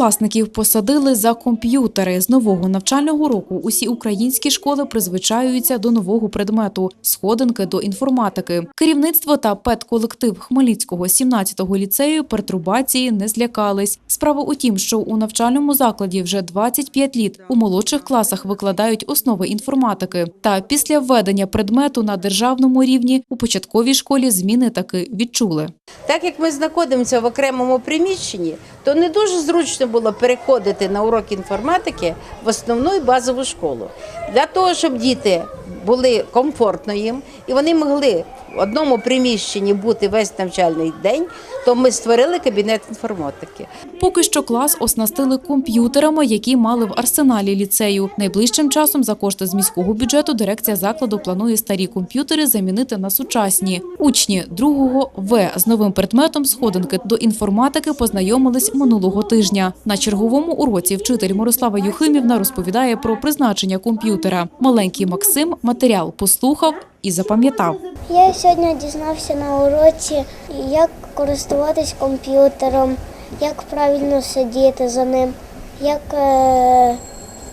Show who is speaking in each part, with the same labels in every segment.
Speaker 1: Другокласників посадили за комп'ютери. З нового навчального року усі українські школи призвичаюються до нового предмету сходинки до інформатики. Керівництво та педколектив Хмельницького 17-го ліцею пертурбації не злякались. Справа у тім, що у навчальному закладі вже 25 літ у молодших класах викладають основи інформатики. Та після введення предмету на державному рівні у початковій школі зміни таки відчули.
Speaker 2: Так як ми знаходимося в окремому приміщенні, то не дуже зручно було переходити на урок інформатики в основну і базову школу. Для того, щоб діти були комфортно їм і вони могли в одному приміщенні бути весь навчальний день, то ми створили кабінет інформатики.
Speaker 1: Поки що клас оснастили комп'ютерами, які мали в арсеналі ліцею. Найближчим часом за кошти з міського бюджету дирекція закладу планує старі комп'ютери замінити на сучасні. Учні другого В з новим предметом сходинки до інформатики познайомились минулого тижня. На черговому уроці вчитель Мирослава Юхимівна розповідає про призначення комп'ютера. Маленький Максим матеріал послухав і запам'ятав.
Speaker 3: Я сьогодні дізнався на уроці, як користуватись комп'ютером, як правильно сидіти за ним, як е,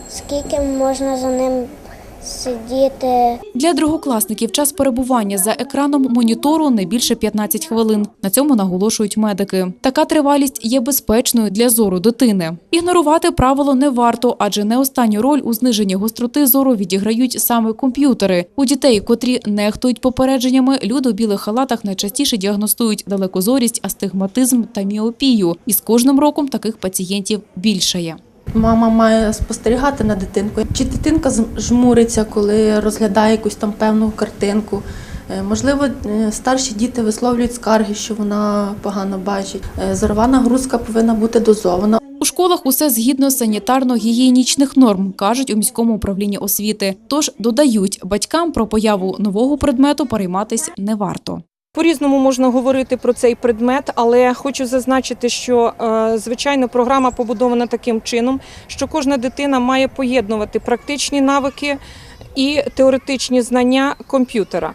Speaker 3: скільки можна за ним сидіти.
Speaker 1: Для другокласників час перебування за екраном монітору не більше 15 хвилин. На цьому наголошують медики. Така тривалість є безпечною для зору дитини. Ігнорувати правило не варто, адже не останню роль у зниженні гостроти зору відіграють саме комп'ютери. У дітей, котрі нехтують попередженнями, люди у білих халатах найчастіше діагностують далекозорість, астигматизм та міопію. І з кожним роком таких пацієнтів більшає.
Speaker 4: Мама має спостерігати на дитинку. Чи дитинка жмуриться, коли розглядає якусь там певну картинку. Е, Можливо, е, старші діти висловлюють скарги, що вона погано бачить. Е, Зорова нагрузка повинна бути дозована.
Speaker 1: У школах усе згідно санітарно-гігієнічних норм, кажуть у міському управлінні освіти. Тож додають, батькам про появу нового предмету перейматись не варто.
Speaker 5: По-різному можна говорити про цей предмет, але хочу зазначити, що е, звичайно програма побудована таким чином, що кожна дитина має поєднувати практичні навики і теоретичні знання комп'ютера.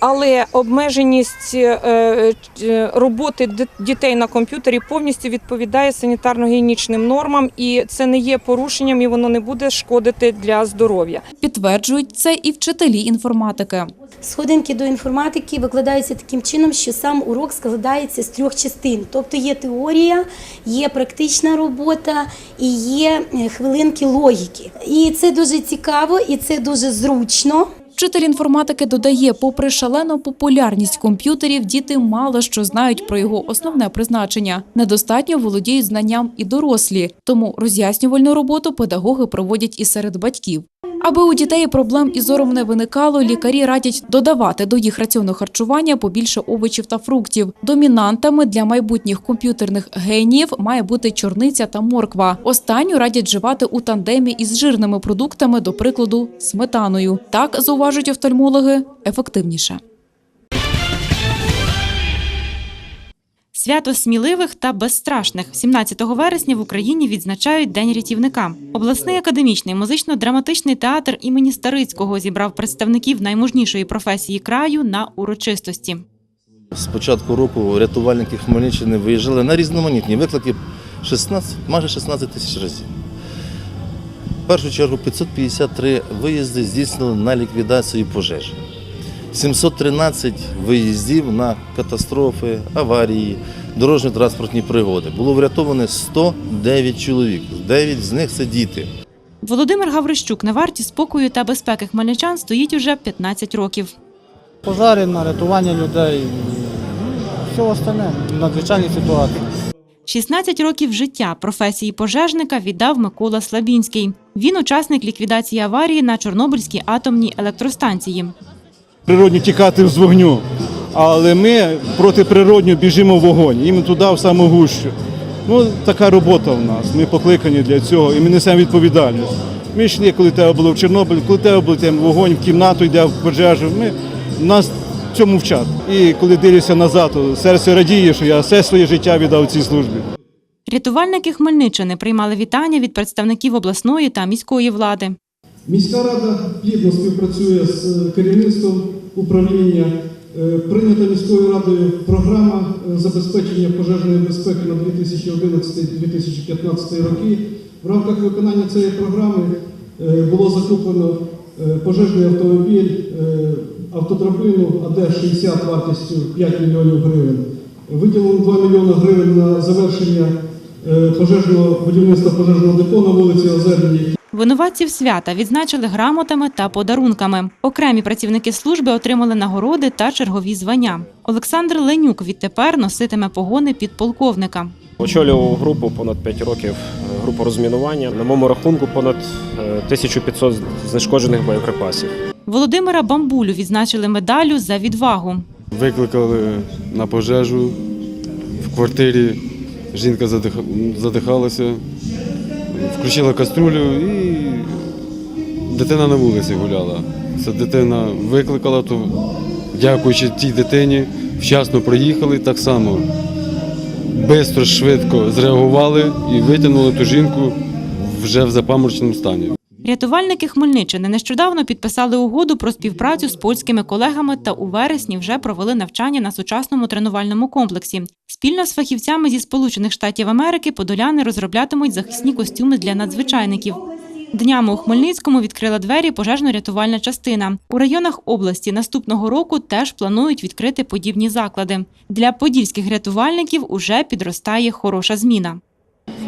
Speaker 5: Але обмеженість е, е, роботи дітей на комп'ютері повністю відповідає санітарно-гігієнічним нормам, і це не є порушенням, і воно не буде шкодити для здоров'я.
Speaker 1: Підтверджують це і вчителі інформатики.
Speaker 6: Сходинки до інформатики викладаються таким чином, що сам урок складається з трьох частин. Тобто є теорія, є практична робота і є е, хвилинки логіки. І це дуже цікаво, і це дуже зручно.
Speaker 1: Вчитель інформатики додає, попри шалену популярність комп'ютерів, діти мало що знають про його основне призначення. Недостатньо володіють знанням і дорослі, тому роз'яснювальну роботу педагоги проводять і серед батьків. Аби у дітей проблем із зором не виникало, лікарі радять додавати до їх раціону харчування побільше овочів та фруктів. Домінантами для майбутніх комп'ютерних геніїв має бути чорниця та морква. Останню радять вживати у тандемі із жирними продуктами, до прикладу, сметаною. Так зауважують офтальмологи ефективніше.
Speaker 7: Свято сміливих та безстрашних 17 вересня в Україні відзначають День рятівника. Обласний академічний музично-драматичний театр імені Старицького зібрав представників наймужнішої професії краю на урочистості.
Speaker 8: З початку року рятувальники Хмельниччини виїжджали на різноманітні виклики 16, майже 16 тисяч разів. В першу чергу 553 виїзди здійснили на ліквідацію пожежі. 713 виїздів на катастрофи, аварії, дорожньо-транспортні пригоди. Було врятовано 109 чоловік. 9 з них це діти.
Speaker 7: Володимир Гаврищук на варті спокою та безпеки хмельничан стоїть уже 15 років.
Speaker 9: пожари, на рятування людей, все остальне, надзвичайні ситуації.
Speaker 7: 16 років життя професії пожежника віддав Микола Слабінський. Він учасник ліквідації аварії на Чорнобильській атомній електростанції.
Speaker 9: Природні тікати з вогню, але ми протиприродньо біжимо в вогонь, їм туди, в саму гущу. Ну, така робота в нас. Ми покликані для цього і ми несемо відповідальність. Ми йшли, коли тебе було в Чорнобиль, коли тебе було там вогонь, в кімнату йде в пожежу. Ми, нас цьому вчать. І коли дивлюся назад, то серце радіє, що я все своє життя віддав цій службі.
Speaker 7: Рятувальники Хмельниччини приймали вітання від представників обласної та міської влади.
Speaker 10: Міська рада плідно співпрацює з керівництвом управління Прийнята міською радою програма е, забезпечення пожежної безпеки на 2011-2015 роки. В рамках виконання цієї програми е, було закуплено е, пожежний автомобіль, е, автодрабину АД-60 вартістю 5 мільйонів гривень. Виділено 2 мільйони гривень на завершення е, пожежного будівництва пожежного депо на вулиці Озерній,
Speaker 7: Винуватців свята відзначили грамотами та подарунками. Окремі працівники служби отримали нагороди та чергові звання. Олександр Ленюк відтепер носитиме погони підполковника.
Speaker 11: Очолював групу понад 5 років, е, групу розмінування. На моєму рахунку понад е, 1500 знешкоджених боєприпасів.
Speaker 7: Володимира Бамбулю відзначили медаллю за відвагу.
Speaker 12: Викликали на пожежу в квартирі. Жінка задихалася, включила каструлю і дитина на вулиці гуляла. Це дитина викликала, то дякуючи тій дитині, вчасно приїхали так само. Бистро, швидко зреагували і витягнули ту жінку вже в запамороченому стані.
Speaker 7: Рятувальники Хмельниччини нещодавно підписали угоду про співпрацю з польськими колегами та у вересні вже провели навчання на сучасному тренувальному комплексі. Спільно з фахівцями зі Сполучених Штатів Америки подоляни розроблятимуть захисні костюми для надзвичайників. Днями у Хмельницькому відкрила двері пожежно-рятувальна частина. У районах області наступного року теж планують відкрити подібні заклади. Для подільських рятувальників уже підростає хороша зміна.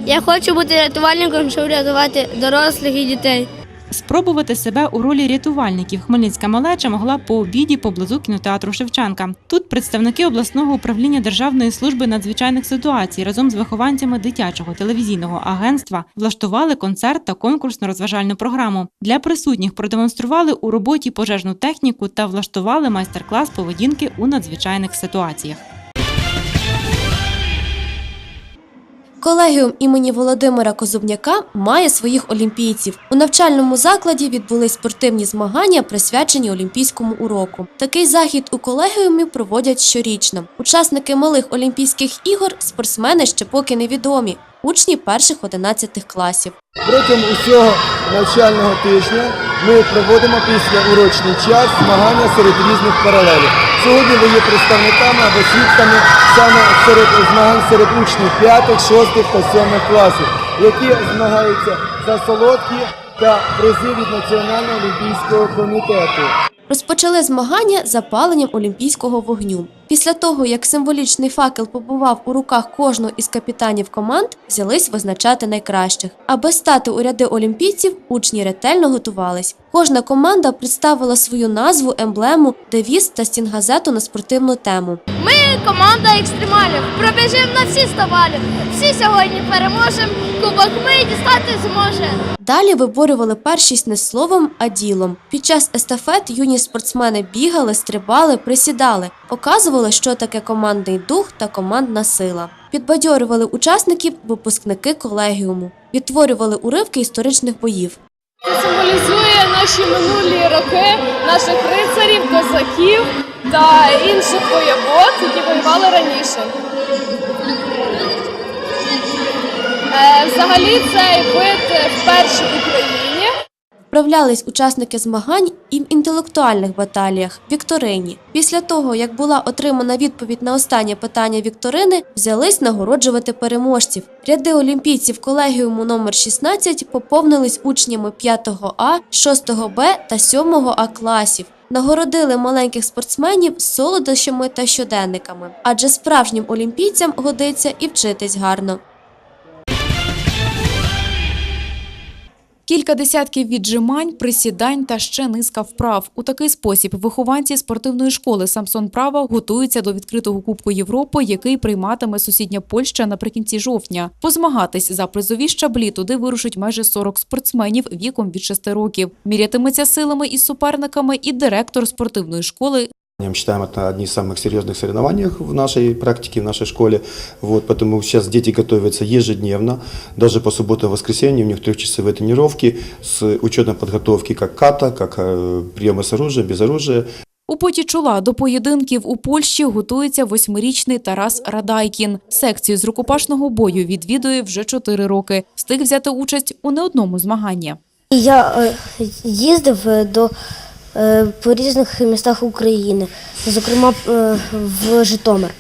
Speaker 3: Я хочу бути рятувальником, щоб рятувати дорослих і дітей.
Speaker 7: Спробувати себе у ролі рятувальників хмельницька малеча могла по обіді поблизу кінотеатру Шевченка. Тут представники обласного управління Державної служби надзвичайних ситуацій разом з вихованцями дитячого телевізійного агентства влаштували концерт та конкурсно-розважальну програму. Для присутніх продемонстрували у роботі пожежну техніку та влаштували майстер-клас поведінки у надзвичайних ситуаціях.
Speaker 13: Колегіум імені Володимира Козубняка має своїх олімпійців. У навчальному закладі відбулись спортивні змагання, присвячені Олімпійському уроку. Такий захід у колегіумі проводять щорічно. Учасники малих Олімпійських ігор спортсмени ще поки невідомі. Учні перших 11 класів.
Speaker 10: Протягом усього навчального тижня ми проводимо після урочний час змагання серед різних паралелів. Сьогодні ви є представниками або свідками саме серед змагань серед учнів 5, 6 та 7 класів, які змагаються за солодкі та призи від Національного олімпійського комітету.
Speaker 13: Розпочали змагання запаленням олімпійського вогню. Після того, як символічний факел побував у руках кожного із капітанів команд, взялись визначати найкращих. Аби стати у ряди олімпійців, учні ретельно готувались. Кожна команда представила свою назву, емблему, девіз та стінгазету на спортивну тему.
Speaker 3: Ми команда екстремалів. Пробіжимо на всі ставалі. Всі сьогодні переможемо. Кубок ми дістати зможемо.
Speaker 13: Далі виборювали першість не словом, а ділом. Під час естафет юні спортсмени бігали, стрибали, присідали, показували, що таке командний дух та командна сила. Підбадьорювали учасників випускники колегіуму, відтворювали уривки історичних боїв.
Speaker 3: Це символізує наші минулі роки, наших рицарів, козаків та інших воєвод, які воювали раніше. Е, Взагалі цей вид вперше в Україні.
Speaker 13: Вправлялись учасники змагань і в інтелектуальних баталіях Вікторині. Після того, як була отримана відповідь на останнє питання Вікторини, взялись нагороджувати переможців. Ряди олімпійців колегіуму номер 16 поповнились учнями 5 А, 6 Б та 7 А класів. Нагородили маленьких спортсменів солодощами та щоденниками, адже справжнім олімпійцям годиться і вчитись гарно.
Speaker 1: Кілька десятків віджимань, присідань та ще низка вправ. У такий спосіб вихованці спортивної школи Самсон Права готуються до відкритого Кубку Європи, який прийматиме сусідня Польща наприкінці жовтня. Позмагатись за призові щаблі туди вирушить майже 40 спортсменів віком від 6 років. Мірятиметься силами із суперниками і директор спортивної школи
Speaker 10: Мы считаем это одни из самых серьезных соревнований в нашей практике, в нашей школе. Вот, поэтому сейчас дети готовятся ежедневно, даже по субботам и воскресеньям, у них трехчасовые тренировки с учетом подготовки как ката, как э, приема с оружия, без оружия.
Speaker 1: У поті чола до поєдинків у Польщі готується восьмирічний Тарас Радайкін. Секцію з рукопашного бою відвідує вже чотири роки. Встиг взяти участь у не одному змаганні.
Speaker 3: Я е, їздив до е, по різних містах України, зокрема е, в Житомир.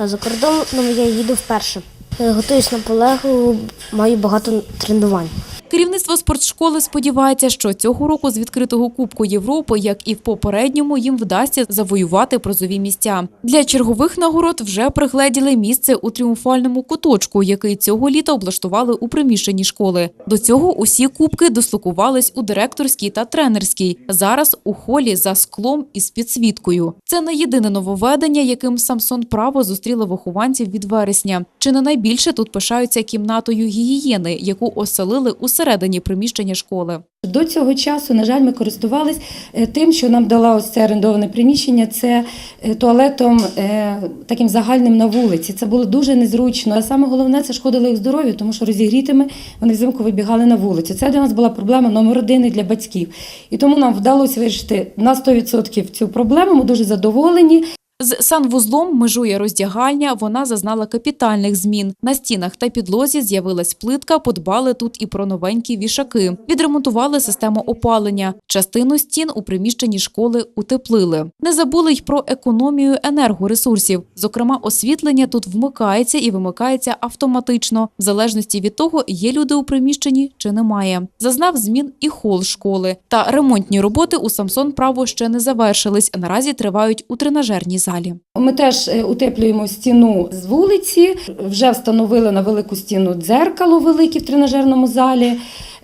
Speaker 3: За кордоном я їду вперше. Е, Готуюсь наполегливо, маю багато тренувань.
Speaker 1: Керівництво спортшколи сподівається, що цього року з відкритого Кубку Європи, як і в попередньому, їм вдасться завоювати призові місця. Для чергових нагород вже пригледіли місце у тріумфальному куточку, який цього літа облаштували у приміщенні школи. До цього усі кубки дислокувались у директорській та тренерській. Зараз у холі за склом із підсвіткою. Це не єдине нововведення, яким Самсон Право зустріла вихованців від вересня. Чи не найбільше тут пишаються кімнатою гігієни, яку оселили у середині приміщення школи.
Speaker 6: До цього часу, на жаль, ми користувались е, тим, що нам дала ось це орендоване приміщення. Це е, туалетом е, таким загальним на вулиці. Це було дуже незручно. А саме головне це шкодило їх здоров'ю, тому що розігрітими вони взимку вибігали на вулицю. Це для нас була проблема номер один для батьків. І тому нам вдалося вирішити на 100% цю проблему. Ми дуже задоволені.
Speaker 1: З санвузлом межує роздягальня, вона зазнала капітальних змін. На стінах та підлозі з'явилась плитка, подбали тут і про новенькі вішаки. Відремонтували систему опалення. Частину стін у приміщенні школи утеплили. Не забули й про економію енергоресурсів. Зокрема, освітлення тут вмикається і вимикається автоматично, в залежності від того, є люди у приміщенні чи немає. Зазнав змін і хол школи. Та ремонтні роботи у Самсон Право ще не завершились. Наразі тривають у тренажерній залі.
Speaker 6: Ми теж е, утеплюємо стіну з вулиці. Вже встановили на велику стіну дзеркало велике в тренажерному залі.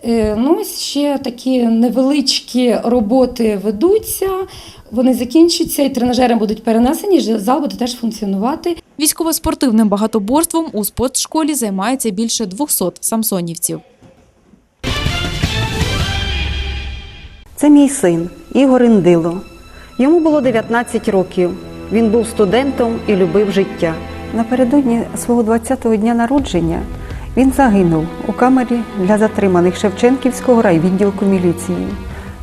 Speaker 6: Е, Ну, ще такі невеличкі роботи ведуться. Вони закінчаться, і тренажери будуть перенесені. Зал буде теж функціонувати.
Speaker 1: Військово-спортивним багатоборством у спортшколі займається більше 200 самсонівців.
Speaker 14: Це мій син Ігор Індило. Йому було 19 років. Він був студентом і любив життя. Напередодні свого 20-го дня народження він загинув у камері для затриманих Шевченківського райвідділку міліції.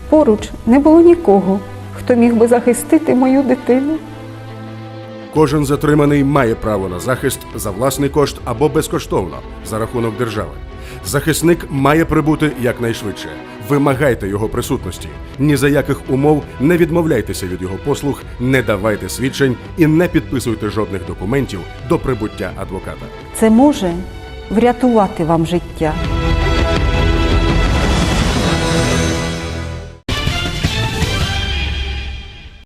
Speaker 14: Поруч не було нікого, хто міг би захистити мою дитину.
Speaker 15: Кожен затриманий має право на захист за власний кошт або безкоштовно за рахунок держави. Захисник має прибути якнайшвидше. Вимагайте його присутності. Ні за яких умов не відмовляйтеся від його послуг, не давайте свідчень і не підписуйте жодних документів до прибуття адвоката.
Speaker 14: Це може врятувати вам життя.